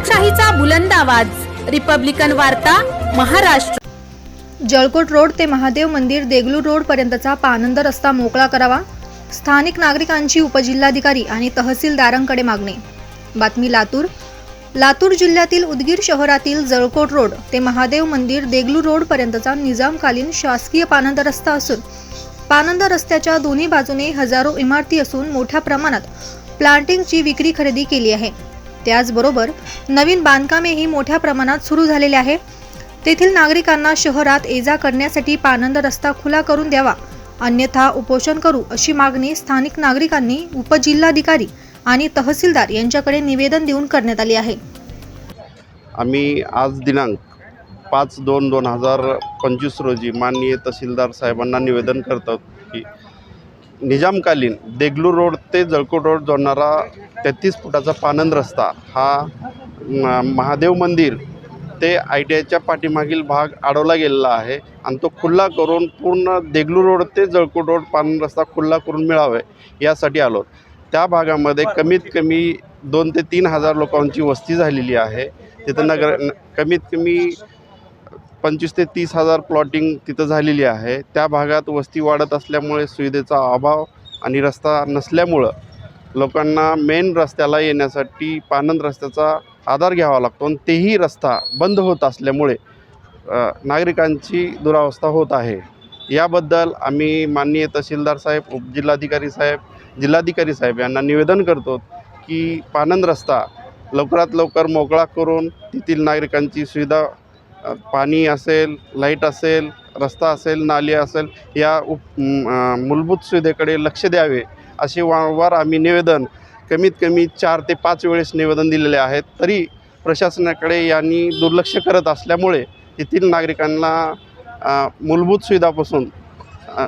लोकशाहीचा बुलंद आवाज. रिपब्लिकन वार्ता महाराष्ट्र. जळकोट रोड ते महादेव मंदिर देगलूर रोड पर्यंतचा पानंद रस्ता मोकळा करावा स्थानिक नागरिकांची उपजिल्हाधिकारी आणि तहसीलदारांकडे मागणी. बातमी लातूर. लातूर जिल्ह्यातील उदगीर शहरातील जळकोट रोड ते महादेव मंदिर देगलूर रोड पर्यंतचा निजामकालीन शासकीय पानंद रस्ता असून पानंद रस्त्याच्या दोन्ही बाजूने हजारो इमारती असून मोठ्या प्रमाणात प्लांटिंगची विक्री खरेदी केली आहे. त्याचबरोबर नवीन बांधकामेही मोठ्या प्रमाणात सुरू झालेले आहे. तेथील नागरिकांना शहरात ये जा करण्यासाठी पानंद रस्ता खुला करून द्यावा. अन्यथा उपोषण करू अशी मागणी स्थानिक नागरिकांनी उपजिल्हाधिकारी आणि तहसीलदार यांच्याकडे निवेदन देऊन करण्यात आली आहे. आम्ही आज दिनांक पाच दोन दोन हजार पंचवीस रोजी माननीय तहसीलदार साहेबांना निवेदन करतो की निजामकालीन देगलूर रोड ते जळकोट रोड जोडणारा तेहतीस फुटाचा पानंद रस्ता हा महादेव मंदिर ते आय टी आयच्या पाठीमागील भाग अडवला गेलेला आहे आणि तो खुल्ला करून पूर्ण देगलूर रोड ते जळकोट रोड पानंद रस्ता खुल्ला करून मिळावे यासाठी आलो. त्या भागामध्ये कमीत कमी दोन ते तीन हजार लोकांची वस्ती झालेली आहे. तिथं नगर कमीत कमी पंचवीस ते तीस हजार प्लॉटिंग तिथं झालेली आहे. त्या भागात वस्ती वाढत असल्यामुळे सुविधेचा अभाव आणि रस्ता नसल्यामुळं लोकांना मेन रस्त्याला येण्यासाठी पानंद रस्त्याचा आधार घ्यावा लागतो आणि तेही रस्ता बंद होत असल्यामुळे नागरिकांची दुरावस्था होत आहे. याबद्दल आम्ही माननीय तहसीलदार साहेब उपजिल्हाधिकारी साहेब जिल्हाधिकारी साहेब यांना निवेदन करतो की पानंद रस्ता लवकरात लवकर मोकळा करून तेथील नागरिकांची सुविधा पाणी असेल लाइट असेल रस्ता असेल नाली असेल या उप मूलभूत सुविधेकडे लक्ष द्यावे असे वारंवार आम्ही निवेदन कमीत कमी चार ते पाच वेळेस निवेदन दिलेले आहेत. तरी प्रशासनाकडे यांनी दुर्लक्ष करत असल्यामुळे येथील नागरिकांना मूलभूत सुविधापासून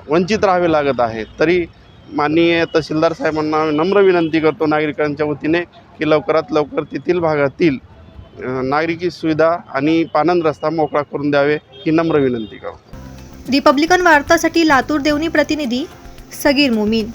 वंचित राहावे लागत आहे. तरी माननीय तहसीलदार साहेबांना नम्र विनंती करतो नागरिकांच्या वतीने की लवकरात लवकर तेथील भागातील नागरिकी सुविधा आणि पानंद रस्ता मोकळा करून द्यावे ही नम्र विनंती करतो. रिपब्लिकन वार्तासाठी लातूर देवणी प्रतिनिधी सगीर मुमीन.